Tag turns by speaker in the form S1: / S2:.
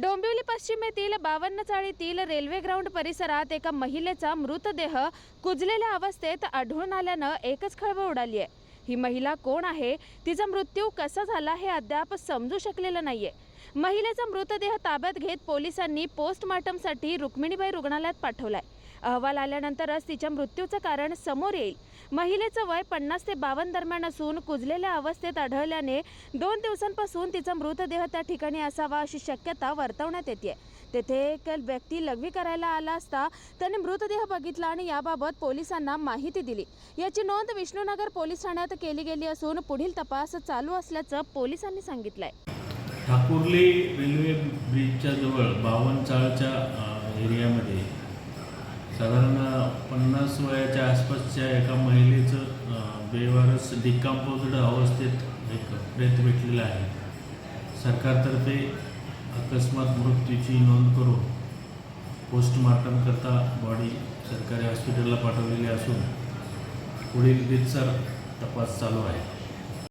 S1: डोंबिवली पश्चिम येथील बावन्न चाळीतील रेल्वे ग्राउंड परिसरात एका महिलेचा मृतदेह कुजलेल्या अवस्थेत आढळून आल्यानं एकच खळबळ उडाली आहे. ही महिला कोण आहे? तिचा मृत्यू कसा झाला हे अद्याप समजू शकलेलं नाही आहे महिलेचा मृतदेह ताब्यात घेत पोलिसांनी पोस्टमार्टमसाठी रुक्मिणीबाई रुग्णालयात पाठवलाय. अहवाल आल्यानंतरच तिच्या मृत्यूचं कारण समोर येईल. महिलेचं वय पन्नास ते बावन्न दरम्यान असून कुजलेल्या अवस्थेत आढळल्याने दोन दिवसांपासून तिचा मृतदेह त्या ठिकाणी असावा अशी शक्यता वर्तवण्यात येते तेथे एक व्यक्ती लघवी करायला आला असता त्याने मृतदेह बघितला आणि याबाबत पोलिसांना माहिती दिली. याची नोंद विष्णुनगर पोलीस ठाण्यात केली गेली असून पुढील तपास चालू असल्याचं पोलिसांनी सांगितलंय.
S2: ठाकुर्ली रेल्वे ब्रिजच्या जवळ बावनचाळच्या एरियामध्ये साधारण पन्नास वयाच्या आसपासच्या एका महिलेचं बेवारस डिकम्पोज्ड अवस्थेत एक प्रेत भेटलेलं आहे. सरकारतर्फे अकस्मात मृत्यूची नोंद करून पोस्टमार्टम करता बॉडी सरकारी हॉस्पिटलला पाठवलेली असून पुढील रितसर तपास चालू आहे.